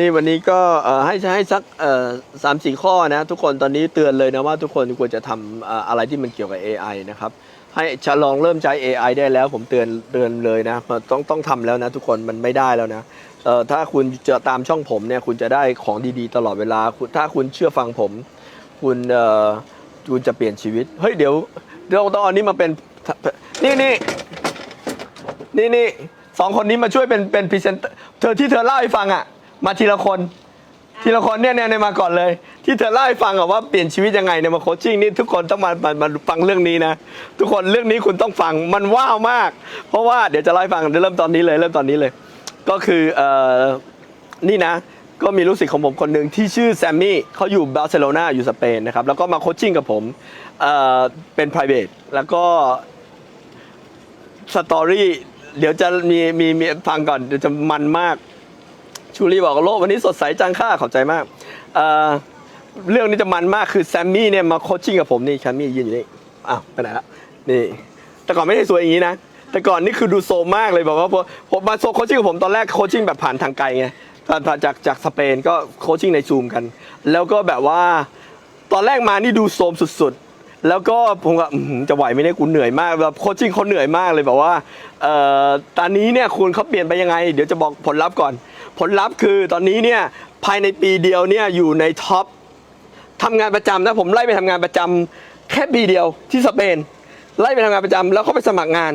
นี่วันนี้ก็ให้ให้สักสามสี่ข้อนะ ทุกคนตอนนี้เตือนเลยนะว่าทุกคนควรจะทำอะไรที่มันเกี่ยวกับ AI นะครับให้จะลองเริ่มใช้ AI ได้แล้วผมเตือนเตือนเลยนะต้องต้องทำแล้วนะทุกคนมันไม่ได้แล้วนะถ้าคุณจะตามช่องผมเนี่ยคุณจะได้ของดีๆ ตลอดเวลา ถ้าคุณเชื่อฟังผม คุณคุณจะเปลี่ยนชีวิตเฮ้ยเดี๋ยวเดี๋ยวต้องเอาอันนี้มาเป็นนี่นี่นี่นี่สองคนนี้มาช่วยเป็นเป็นพรีเซนเตอร์เธอที่เธอเล่าให้ฟังอะ มาทีละคน ทีละคนเนี่ยเนี่ยเนี่ยมาก่อนเลย ที่เธอเล่าให้ฟังอะว่าเปลี่ยนชีวิตยังไงเนี่ยมาโคชชิ่งนี่ทุกคนต้องมามามาฟังเรื่องนี้นะ ทุกคนเรื่องนี้คุณต้องฟังมันว้าวมาก เพราะว่าเดี๋ยวจะเล่าให้ฟังเดี๋ยวเริ่มตอนนี้เลยเริ่มตอนนี้เลย ก็คือเอ่อนี่นะ ก็มีลูกศิษย์ของผมคนหนึ่งที่ชื่อแซมมี่เขาอยู่บาร์เซโลนาอยู่สเปนนะครับแล้วก็มาโคชชิ่งกับผมเอ่อเป็น private แล้วก็สตอรี่เดี๋ยวจะมีมีมีฟังก่อนเดี๋ยวจะมันมาก ชูรีบอกว่าโลกวันนี้สดใสจังค่าขอบใจมากเอ่อเรื่องนี้จะมันมากคือแซมมี่เนี่ยมาโคชชิ่งกับผมนี่แซมมี่ยืนอยู่นี่อ้าวไปไหนละนี่แต่ก่อนไม่ได้สวยอย่างนี้นะแต่ก่อนนี่คือดูโซมมากเลยบอกว่าผมมาโซโคชชิ่งกับผมตอนแรกโคชชิ่งแบบผ่านทางไกลไงผ่านจากจากสเปนก็โคชชิ่งในซูมกัน แล้วก็แบบว่าตอนแรกมานี่ดูโซมสุดๆ แล้วก็ผมก็จะไหวไหมเนี่ยกูเหนื่อยมากแบบโคชชิ่งเขาเหนื่อยมากเลยแบบว่าเอ่อตอนนี้เนี่ยคุณเขาเปลี่ยนไปยังไง เดี๋ยวจะบอกผลลัพธ์ก่อน ผลลัพธ์คือตอนนี้เนี่ยภายในปีเดียวเนี่ยอยู่ในท็อปทำงานประจำนะผมไล่ไปทำงานประจำแค่ปีเดียวที่สเปนไล่ไปทำงานประจำแล้วก็ไปสมัครงาน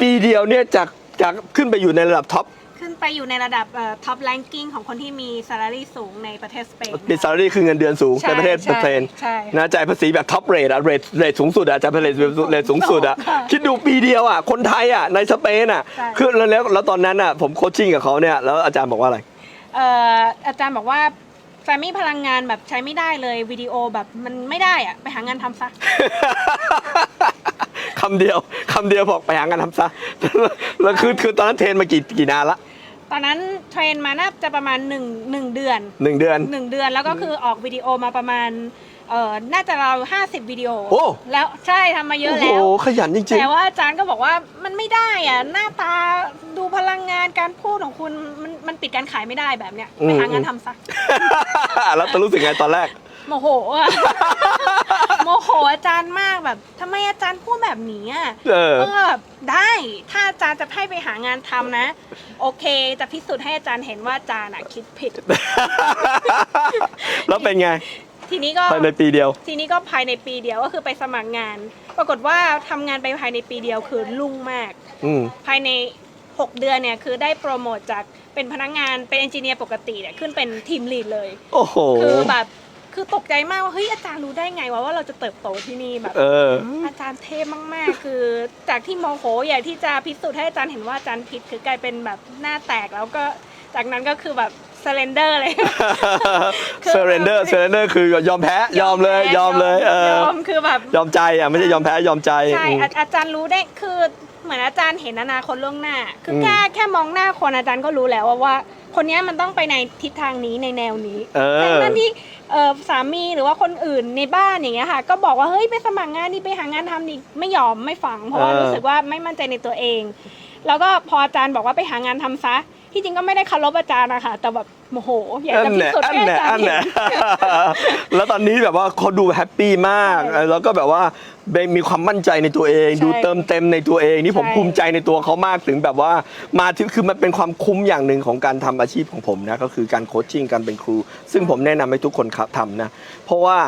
ปีเดียวเนี่ยจากจากขึ้นไปอยู่ในระดับท็อป ไปอยู่ในระดับท็อปแ a งกิ้งของคนที่มี salary สูงในประเทศสเปนเป็น salary คือเงินเดือนสูงใช่ในประเทศใช่สเปนใช่นะจ่ายภาษีแบบท็อปเรทอะเรทเรทสูงสุดอะจ่ายภาษีเรทสูงสุดอะค่ะคิดดูปีเดียวอะคนไทยอะในสเปนอะใช่คือแล้วแล้วแล้วตอนนั้นอะผมโคชชิ่งกับเขาเนี่ยแล้วอาจารย์บอกว่าอะไรเอ่ออาจารย์บอกว่าแฟมี่พลังงานแบบใช้ไม่ได้เลยวิดีโอแบบมันไม่ได้อะไปหางานทำซะคำเดียวคำเดียวบอกไปหางานทำซะแล้วคือคือตอนนั้นเทรนมากี่กี่นานละ ตอนนั้นเทรนมาน่าจะประมาณ1งเดือนหนึ่งเดือน หนึ่งเดือนแล้วก็คือออกวิดีโอมาประมาณเอ่อน่าจะเรา50 วิดีโอ โอ้ แล้วใช่ทำมาเยอะโอ้แล้โหวขยันจริง แต่ว่าอาจารย์ก็บอกว่ามันไม่ได้อะหน้าตาดูพลังงานการพูดของคุณมันมันปิดการขายไม่ได้แบบเนี้ยไปหางานทำซะๆ แล้วตอนรู้สึกไงตอนแรก โมโหอะ โมโหอาจารย์มากแบบทำไมอาจารย์พูดแบบนี้อะเออ ก็แบบได้ถ้าอาจารย์จะให้ไปหางานทำนะ โอเค จะพิสูจน์ให้อาจารย์เห็นว่าอาจารย์อะคิดผิด แล้วเป็นไงทีนี้ก็ ภายในปีเดียว ทีนี้ก็ภายในปีเดียวก็คือไปสมัครงาน ปรากฏว่าทำงานไปภายในปีเดียวคือลุ่งมาก อืม ภายใน 6 เดือนเนี่ยคือได้โปรโมทจากเป็นพนักงานเป็นเอนจิเนียร์ปกติเนี่ยขึ้นเป็นทีมลีดเลย โอ้โห คือแบบ คือตกใจมากว่าเฮ้ยอาจารย์รู้ได้ไงวะว่าเราจะเติบโตที่นี่แบบเออ อาจารย์เทพมากๆ คือจากที่โมโหอยากที่จะพิสูจน์ให้อาจารย์เห็นว่าอาจารย์ผิดคือกลายเป็นแบบหน้าแตกแล้วก็จากนั้นก็คือแบบเซเลนเดอร์เลยคือ surrender surrender คือยอมแพ้ยอมเลยยอมเลยเออยอมคือแบบยอมใจอะไม่ใช่ยอมแพ้ยอมใจใช่อืมอาอาจารย์รู้ได้คือเหมือนอาจารย์เห็นอนาคตล่วงหน้า คืออมแค่แค่มองหน้าคนอาจารย์ก็รู้แล้วว่าว่า คนเนี้ยมันต้องไปในทิศทางนี้ในแนวนี้เออ ทั้งนั้นที่เออสามีหรือว่าคนอื่นในบ้านอย่างเงี้ยค่ะ ก็บอกว่าเฮ้ยไปสมัครงานนี่ไปหางานทำนี่ไม่ยอมไม่ฟังเพราะว่าเออ รู้สึกว่าไม่มั่นใจในตัวเอง แล้วก็พออาจารย์บอกว่าไปหางานทำซะ ที่จริงก็ไม่ได้เคารพอาจารย์นะคะแต่แบบ โมโหอยากอัจะนพิแหละสูจน์อันให้แหอาละจารอันย์แหเห็ละนแล้วตอนนี้แบบว่าเขาดูแฮปปี้มาก ใช่แล้วก็แบบว่ามีความมั่นใจในตัวเอง ใช่ดูเติมเต็มในตัวเองนี่ผมใช่ภูมิใจในตัวเขามากถึงแบบว่ามาถึงคือมันเป็นความคุ้มอย่างหนึ่งของการทำอาชีพของผมนะก็คือการโคชชิ่งการเป็นครู ซึ่งผมแนะนำให้ทุกคนครับทำนะ เพราะว่า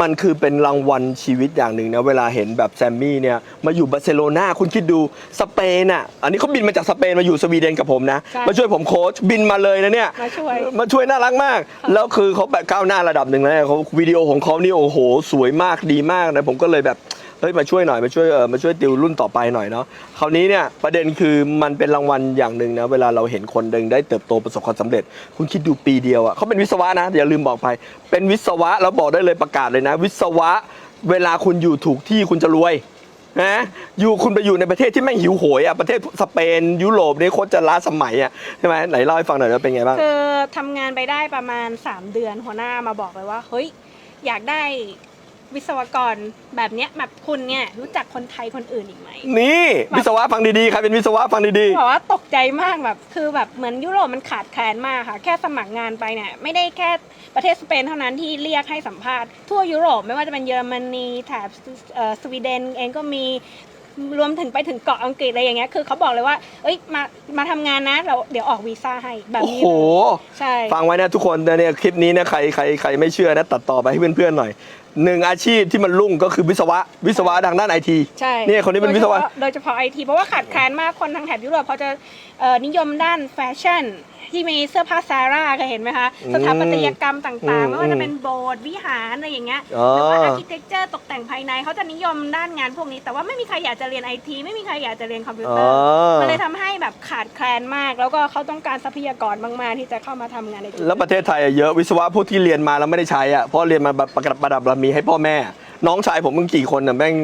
มันคือเป็นรางวัลชีวิตอย่างหนึ่งนะเวลาเห็นแบบแซมมี่เนี่ยมาอยู่บาร์เซโลนาคุณคิดดูสเปนอะอันนี้เขาบินมาจากสเปนมาอยู่สวีเดนกับผมนะใช่ มาช่วยผมโค้ชบินมาเลยนะเนี่ย มาช่วยมาช่วยน่ารักมาก แล้วคือเขาแบบก้าวหน้าระดับหนึ่งแล้วเนี่ยเขาวิดีโอของเขานี่โอ้โห สวยมากดีมากนะผมก็เลยแบบเฮ้ยมาช่วยหน่อยมาช่วยเออมาช่วยติวรุ่นต่อไปหน่อยเนาะคราวนี้เนี่ยประเด็นคือมันเป็นรางวัลอย่างหนึ่งนะเวลาเราเห็นคนหนึ่งได้เติบโตประสบความสำเร็จ คุณคิดดูปีเดียวอะเขาเป็นวิศวะนะอย่าลืมบอกไป เป็นวิศวะแล้วบอกได้เลยประกาศเลยนะ วิศวะเวลาคุณอยู่ถูกที่คุณจะรวย นะอยู่คุณไปอยู่ในประเทศที่ไม่หิวโหยอะประเทศสเปนยุโรปนี่โคตรจะล้าสมัยอะใช่ไหมไหนเล่าให้ฟังหน่อยว่าเป็นไงบ้างคือทำงานไปได้ประมาณ 3 เดือนหัวหน้ามาบอกเลยว่า เฮ้ย อยากได้ วิศวกรแบบเนี้ยแบบคุณเนี่ยรู้จักคนไทยคนอื่นอีกไหม นี่วิศวะฟังดีๆใครเป็นวิศวะฟังดีบอกว่าตกใจมากแบบคือแบบเหมือนยุโรปมันขาดแคลนมากค่ะ แค่สมัครงานไปเนี่ยไม่ได้แค่ประเทศสเปนเท่านั้นที่เรียกให้สัมภาษณ์ทั่วยุโรปไม่ว่าจะเป็นเยอรมนีแถบเอ่อสวีเดนเองก็มีรวมถึงไปถึงเกาะอังกฤษอะไรอย่างเงี้ยคือเขาบอกเลยว่า เอ้ยมามาทำงานนะเราเดี๋ยวออกวีซ่าให้แบๆบโอ้นี้โห เลยใช่ ฟังไว้นะทุกคนนะเนี่ยคลิปนี้นะใครใครใครไม่เชื่อนะตัดต่อไปให้เพื่อนๆหน่อยหนึ่งอาชีพที่มันรุ่งก็คือวิศวะ วิศวะทางด้านไอทีใช่เนี่ยคนนี้เป็นวิศวะ โดยเฉพาะไอทีเพราะว่าขาดแคลนมากคนทางแถบยุโรปเขาจะเอ่อนิยมด้านแฟชั่น ที่มีเสื้อผ้าซาร่าเคยเห็นไหมคะอืมสถาปัตยกรรมต่างอืมๆไม่ว่าจะเป็นโบสถ์วิหารอะไรอย่างเงี้ยอ๋อหรือว่าอาร์เคเต็กเจอร์ตกแต่งภายในเขาจะนิยมด้านงานพวกนี้ แต่ว่าไม่มีใครอยากจะเรียนไอทีไม่มีใครอยากจะเรียนคอมพิวอ๋เตออร์มันเลยทำให้แบบขาดแคลนมาก แล้วก็เขาต้องการทรัพยากรมากๆที่จะเข้ามาทำงานในจุดแล้วประเทศไทยอะเยอะวิศวะพวกที่เรียนมาแล้วไม่ได้ใช้อะเพราะเรียนมาแบบประดับประดับารมีให้พ่อแม่ น้องชายผมมึงกี่คนน่ะแม่ง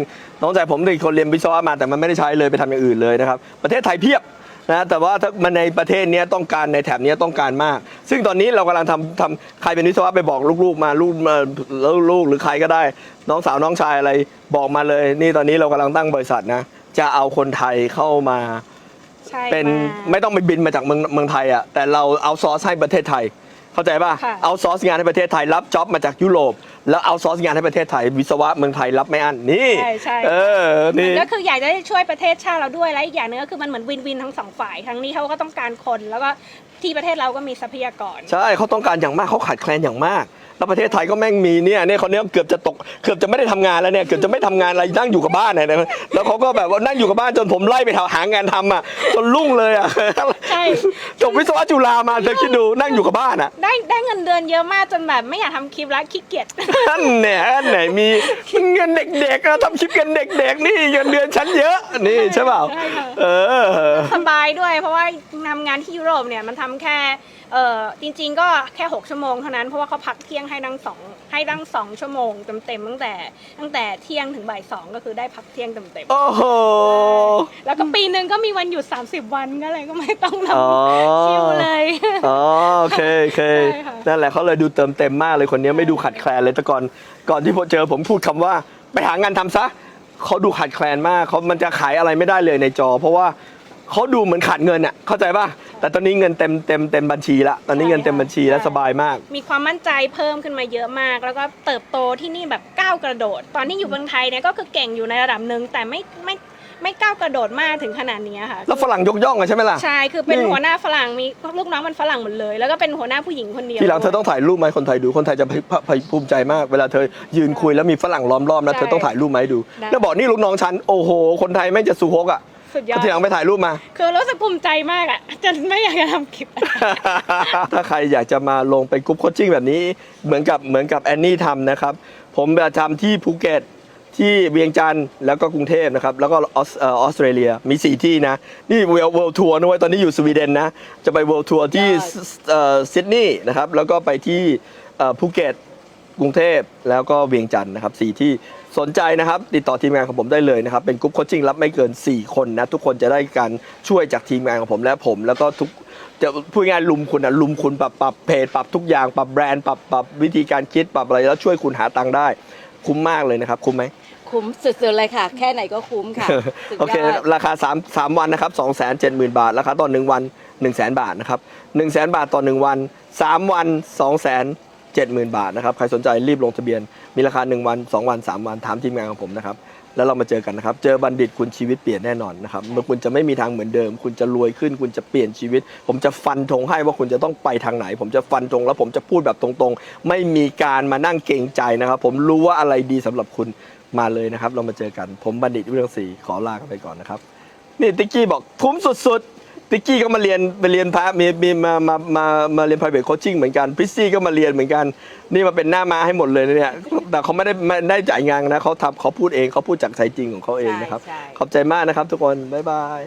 น้องชายผมอีกคนเรียนวิศวะมาแต่มันไม่ได้ใช้เลยไปทำอย่างอื่นเลยนะครับ ประเทศไทยเพียบนะแต่ว่าถ้ามันในประเทศเนี้ยต้องการในแถบเนี้ยต้องการมาก ซึ่งตอนนี้เรากำลังทำทำใครเป็นวิศวะไปบอกลูกๆมาลูกมาแล้วลูกหรือใครก็ได้ น้องสาวน้องชายอะไรบอกมาเลย นี่ตอนนี้เรากำลังตั้งบริษัทนะ จะเอาคนไทยเข้ามาใช่เป็นมากไม่ต้องไปบินมาจากเมืองเมืองไทยอะแต่เราเอาซอร์สให้ประเทศไทย เข้าใจป่ะค่ะ เอาซอร์สงานให้ประเทศไทยรับจ็อบมาจากยุโรป แล้วเอาซอร์สงานให้ประเทศไทย วิศวะเมืองไทยรับไม่อั้นนี่ใช่ใช่เออนี่ ก็คืออยากจะได้ช่วยประเทศชาติเราด้วยและอีกอย่างหนึงก็คือมันเหมือนวินวินทั้งสองฝ่ายทั้งนี้เขาก็ต้องการคน แล้วก็ที่ประเทศเราก็มีทรัพยากร ใช่เขาต้องการอย่างมากเขาขาดแคลนอย่างมาก แล้วประเทศไทยก็แม่งมีเนี่ยเนี่ยเขาเนี้ยเกือบจะตกเกือบจะไม่ได้ทำงานแล้วเนี่ยเกือบจะไม่ทำงานอะไรนั่งอยู่กับบ้านเนี่ยนะแล้วเขาก็แบบว่านั่งอยู่กับบ้านจนผมไล่ไปหางานทำอะจนรุ่งเลยอะใช่จบวิศวะจุฬามาเธอคิดดูนั่งอยู่กับบ้านอะได้ได้เงินเดือนเยอะมากจนแบบไม่อยากทำคลิปแล้วขี้เกียจนั่นเนี่ยอันไหนมีเงินเด็กๆอะทำคลิปเงินเด็ก ๆ นี่เงินเดือนฉันเยอะนี่ใช่เปล่าใช่ค่ะเออสบายด้วย เพราะว่าทำงานที่ยุโรปเนี่ยมันทำแค่ เออจริงๆก็แค่ 6 ชั่วโมงเท่านั้นเพราะว่าเขาพักเที่ยงให้ดังสองให้ดังสองชั่วโมงเต็มๆตั้งแต่ ตั้งแต่เที่ยงถึงบ่ายสองก็คือได้พักเที่ยงเต็มโอ้โหๆแล้วก็ปีหนึ่งก็มีวันหยุด 30 วันก็เลยก็ไม่ต้องทอ๋อำชิวเลย อ๋อโอเคโอเคใช่ค่ะ นั่นแหละเขาเลยดูเติมเต็มมากเลยคนนี้ไม่ดูขัดแคลนเลยแต่ก่อนก่อนที่ผมเจอผมพูดคำว่า ไปหางานทำซะเขาดูขัดแคลนมากเขามันจะขายอะไรไม่ได้เลยในจอ เพราะว่า เขาดูเหมือนขาดเงินอะเข้าใจป่ะแต่ตอนนี้เงินเต็มเต็มเต็มบัญชีละตอนนี้เงินเต็มบัญชีแล้วสบายมาก มีความมั่นใจเพิ่มขึ้นมาเยอะมาก แล้วก็เติบโตที่นี่แบบก้าวกระโดด ตอนที่อยู่เมืองไทยเนี่ยก็คือเก่งอยู่ในระดับหนึ่งแต่ไม่ไม่ไม่ก้าวกระโดดมากถึงขนาดนี้ค่ะ แล้วฝรั่งยกย่องอะใช่ไหมล่ะ ใช่ คือเป็นนี่หัวหน้าฝรั่งมีลูกน้องมันฝรั่งหมดเลย แล้วก็เป็นหัวหน้าผู้หญิงคนเดียว ทีหลังเธอต้องถ่ายรูปไหมคนไทยดู คนไทยจะภูมิใจมาก เวลาเธอยืนคุยแล้วมีฝรั่งล้อมรอบนะใช่เธอต้องถ่ายรูปมาให้ดูได้แล้วบอกนี่ลูกน้องฉัน โอ้โห คนไทยไม่งจะสุฮกอะ สุดยอด ทีหลังไปถ่ายรูปมา คือรู้สึกภูมิใจมากอะจนไม่อยากจะทำคลิป ถ้าใครอยากจะมาลงเป็นกรุ๊ปโคชชิ่งแบบนี้ เหมือนกับเหมือนกับแอนนี่ทำนะครับ ผมจะทำที่ภูเก็ตที่เวียงจันทร์แล้วก็กรุงเทพนะครับ แล้วก็ออสเอ่อออสเตรเลียมี 4 ที่นะ นี่เวิลด์ทัวร์นะเว้ยตอนนี้อยู่สวีเดนนะ จะไปเวิลด์ทัวร์ที่ยอดเอ่อซิดนีย์นะครับ แล้วก็ไปที่เอ่อภูเก็ต กรุงเทพแล้วก็เวียงจันทร์นะครับสี่ที่สนใจนะครับ ติดต่อทีมงานของผมได้เลยนะครับ เป็นกรุ๊ปโคชชิ่งรับไม่เกิน 4 คนนะ ทุกคนจะได้การช่วยจากทีมงานของผมและผม แล้วก็ทุกจะพูดง่ายๆลุมคุณนะลุมคุณปรับปรับเพจปรับทุกอย่างปรับแบรนด์ปรับปรับวิธีการคิดปรับอะไรแล้วช่วยคุณหาตังค์ได้ คุ้มมากเลยนะครับ คุ้มไหมคุ้มสุดๆเลยค่ะ แค่ไหนก็คุ้มค่ะสุดยโอเคอดราคา3 3วันนะครับ2 7 0 0 0 0 บาท ราคาต่อ1วัน 1 0 0 0 0 0 บาทนะครับ1 0 0 0 0 0 บาทต่อ 1 วัน 3 วัน2 7 0 0 0 0 บาทนะครับ ใครสนใจรีบลงทะเบียน มีราคา 1 วัน 2 วัน 3 วันถามทีมงานของผมนะครับ แล้วเรามาเจอกันนะครับ เจอบัณฑิตคุณชีวิตเปลี่ยนแน่นอนนะครับ เมื่อคุณจะไม่มีทางเหมือนเดิม คุณจะรวยขึ้น คุณจะเปลี่ยนชีวิต ผมจะฟันธงให้ว่าคุณจะต้องไปทางไหน ผมจะฟันธงแล้วผมจะพูดแบบตรงๆ ไม่มีการมานั่งเกรงใจนะครับ ผมรู้ว่าอะไรดีสำหรับคุณมาเลยนะครับ เรามาเจอกัน ผมบัณฑิตวิรังศรีขอลากันไปก่อนนะครับ นี่ติ๊กกี้บอกคุ้มสุดๆ ติ๊กกี้ก็มาเรียนไปเรียนพระมีมีมามามามาเรียน private coaching เหมือนกันพิซซี่ก็มาเรียนเหมือนกัน นี่มาเป็นหน้าม้าให้หมดเลยนะเนี่ยแต่เขาไม่ได้ไม่ได้จ่ายงานนะเขาทำเขาพูดเองเขาพูดจากใจจริงของเขาเองนะครับ ใช่ใช่ ขอบใจมากนะครับทุกคน บ๊ายบาย